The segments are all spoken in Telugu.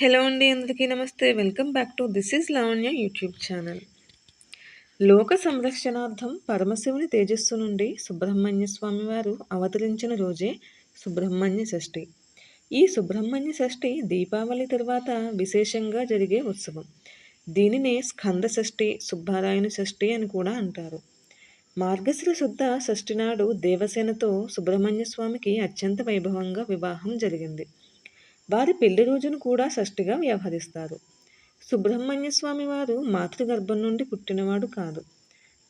హలో అండి అందరికీ నమస్తే. Welcome back to this is Lavanya YouTube channel. లోక సంరక్షణార్థం పరమశివుని తేజస్సు నుండి సుబ్రహ్మణ్య స్వామి వారు అవతరించిన రోజే సుబ్రహ్మణ్య షష్ఠి. ఈ సుబ్రహ్మణ్య షష్ఠి దీపావళి తర్వాత విశేషంగా జరిగే ఉత్సవం. దీనినే స్కంద షష్ఠి సుబ్బారాయణ షష్ఠి అని కూడా అంటారు. మార్గశిర శుద్ధ షష్ఠి నాడు దేవసేనతో సుబ్రహ్మణ్య స్వామికి అత్యంత వైభవంగా వివాహం జరిగింది. వారి పెళ్ళి రోజును కూడా షష్ఠిగా వ్యవహరిస్తారు. సుబ్రహ్మణ్య స్వామి వారు మాతృగర్భం నుండి పుట్టినవాడు కాదు.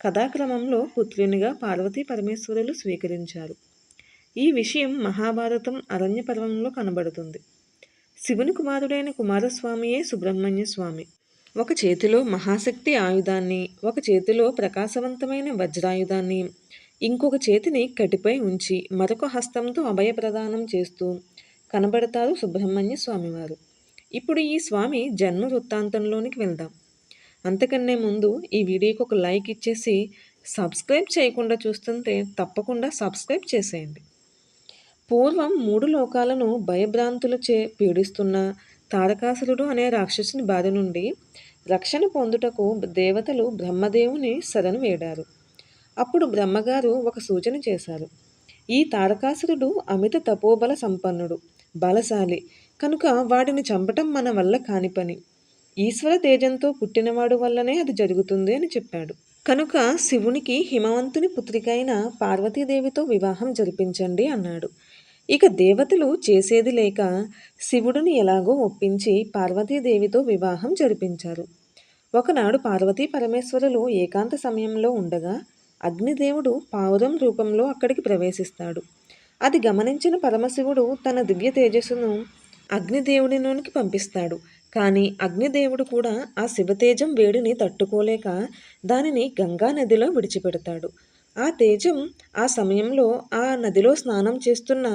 కథాక్రమంలో పుత్రునిగా పార్వతీ పరమేశ్వరులు స్వీకరించారు. ఈ విషయం మహాభారతం అరణ్య పర్వంలో కనబడుతుంది. శివుని కుమారుడైన కుమారస్వామియే సుబ్రహ్మణ్య స్వామి ఒక చేతిలో మహాశక్తి ఆయుధాన్ని ఒక చేతిలో ప్రకాశవంతమైన వజ్రాయుధాన్ని ఇంకొక చేతిని కటిపై ఉంచి మరొక హస్తంతో అభయప్రదానం చేస్తూ కనబడతారు సుబ్రహ్మణ్య స్వామివారు. ఇప్పుడు ఈ స్వామి జన్మ వృత్తాంతంలోనికి వెళ్దాం. అంతకన్నే ముందు ఈ వీడియోకి ఒక లైక్ ఇచ్చేసి సబ్స్క్రైబ్ చేయకుండా చూస్తుంటే తప్పకుండా సబ్స్క్రైబ్ చేసేయండి. పూర్వం మూడు లోకాలను భయభ్రాంతులచే పీడిస్తున్న తారకాసురుడు అనే రాక్షసుని బారి నుండి రక్షణ పొందుటకు దేవతలు బ్రహ్మదేవుని శరణు వేడారు. అప్పుడు బ్రహ్మగారు ఒక సూచన చేశారు. ఈ తారకాసురుడు అమిత తపోబల సంపన్నుడు బలశాలి. కనుక వాడిని చంపటం మన వల్ల కాని పని. ఈశ్వర తేజంతో పుట్టినవాడు వల్లనే అది జరుగుతుంది అని చెప్పాడు. కనుక శివునికి హిమవంతుని పుత్రికైన పార్వతీదేవితో వివాహం జరిపించండి అన్నాడు. ఇక దేవతలు చేసేది లేక శివుడిని ఎలాగో ఒప్పించి పార్వతీదేవితో వివాహం జరిపించారు. ఒకనాడు పార్వతీ పరమేశ్వరులు ఏకాంత సమయంలో ఉండగా అగ్నిదేవుడు పావురం రూపంలో అక్కడికి ప్రవేశిస్తాడు. అది గమనించిన పరమశివుడు తన దివ్య తేజస్సును అగ్నిదేవుడిలోనికి పంపిస్తాడు. కానీ అగ్నిదేవుడు కూడా ఆ శివతేజం వేడిని తట్టుకోలేక దానిని గంగా నదిలో విడిచిపెడతాడు. ఆ తేజం ఆ సమయంలో ఆ నదిలో స్నానం చేస్తున్న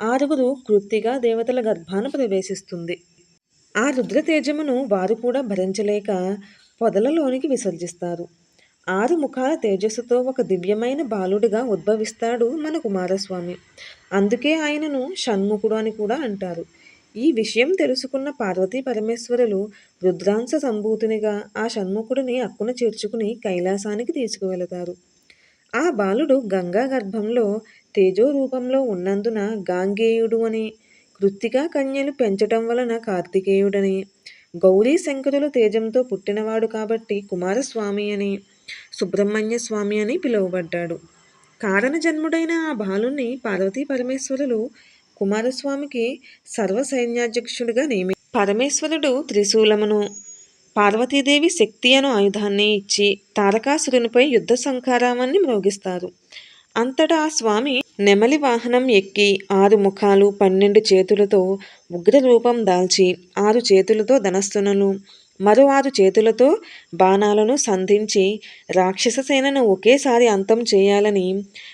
ఆరుగురు కృత్తిగా దేవతల గర్భాన ప్రవేశిస్తుంది. ఆ రుద్రతేజమును వారు కూడా భరించలేక పొదలలోనికి విసర్జిస్తారు. ఆరు ముఖాల తేజస్సుతో ఒక దివ్యమైన బాలుడిగా ఉద్భవిస్తాడు మన కుమారస్వామి. అందుకే ఆయనను షణ్ముఖుడు అని కూడా అంటారు. ఈ విషయం తెలుసుకున్న పార్వతీ పరమేశ్వరులు రుద్రాంశ సంభూతునిగా ఆ షణ్ముఖుడిని అక్కున చేర్చుకుని కైలాసానికి తీసుకువెళతారు. ఆ బాలుడు గంగా గర్భంలో తేజో రూపంలో ఉన్నందున గాంగేయుడు అని కృత్తికా కన్యలు పెంచటం వలన కార్తికేయుడని గౌరీ శంకరులు తేజంతో పుట్టినవాడు కాబట్టి కుమారస్వామి అని సుబ్రహ్మణ్య స్వామి అని పిలువబడ్డాడు. కారణ జన్ముడైన ఆ బాలుని పార్వతీ పరమేశ్వరులు కుమారస్వామికి సర్వసైన్యాధ్యక్షుడిగా నియమి పరమేశ్వరుడు త్రిశూలమును పార్వతీదేవి శక్తి అను ఆయుధాన్ని ఇచ్చి తారకాసురునిపై యుద్ధ సంకారామాన్ని మ్రోగిస్తారు. అంతటా ఆ స్వామి నెమలి వాహనం ఎక్కి ఆరు ముఖాలు పన్నెండు చేతులతో ఉగ్ర రూపం దాల్చి ఆరు చేతులతో ధనస్సునలు మరో చేతులతో బాణాలను సంధించి రాక్షస సేనను ఒకేసారి అంతం చేయాలని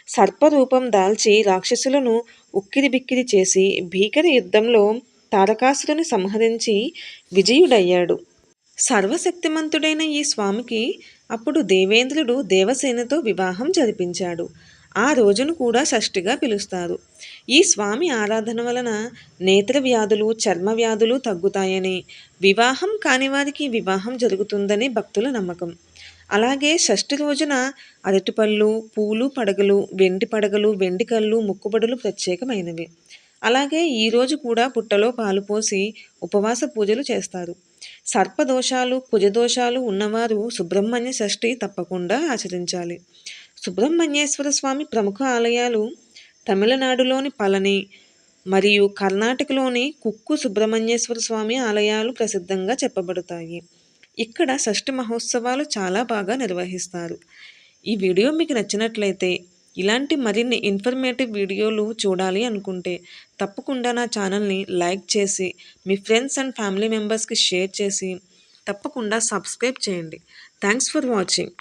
సర్పరూపం దాల్చి రాక్షసులను ఉక్కిరి బిక్కిరి చేసి భీకర యుద్ధంలో తారకాసురుని సంహరించి విజయుడయ్యాడు. సర్వశక్తిమంతుడైన ఈ స్వామికి అప్పుడు దేవేంద్రుడు దేవసేనతో వివాహం జరిపించాడు. ఆ రోజును కూడా షష్ఠిగా పిలుస్తారు. ఈ స్వామి ఆరాధన వలన నేత్ర వ్యాధులు చర్మ వ్యాధులు తగ్గుతాయని వివాహం కాని వారికి వివాహం జరుగుతుందని భక్తుల నమ్మకం. అలాగే షష్ఠి రోజున అరటిపళ్ళు పూలు పడగలు వెండి పడగలు వెండి కళ్ళు ముక్కుబడులు ప్రత్యేకమైనవి. అలాగే ఈరోజు కూడా పుట్టలో పాలు పోసి ఉపవాస పూజలు చేస్తారు. సర్పదోషాలు కుజదోషాలు ఉన్నవారు సుబ్రహ్మణ్య షష్ఠి తప్పకుండా ఆచరించాలి. సుబ్రహ్మణ్యేశ్వర స్వామి ప్రముఖ ఆలయాలు తమిళనాడులోని పళని మరియు కర్ణాటకలోని కుక్కు సుబ్రహ్మణ్యేశ్వర స్వామి ఆలయాలు ప్రసిద్ధంగా చెప్పబడతాయి. ఇక్కడ షష్ఠి మహోత్సవాలు చాలా బాగా నిర్వహిస్తారు. ఈ వీడియో మీకు నచ్చినట్లయితే ఇలాంటి మరిన్ని ఇన్ఫర్మేటివ్ వీడియోలు చూడాలి అనుకుంటే తప్పకుండా నా ఛానల్ని లైక్ చేసి మీ ఫ్రెండ్స్ అండ్ ఫ్యామిలీ మెంబర్స్కి షేర్ చేసి తప్పకుండా సబ్స్క్రైబ్ చేయండి. Thanks for watching.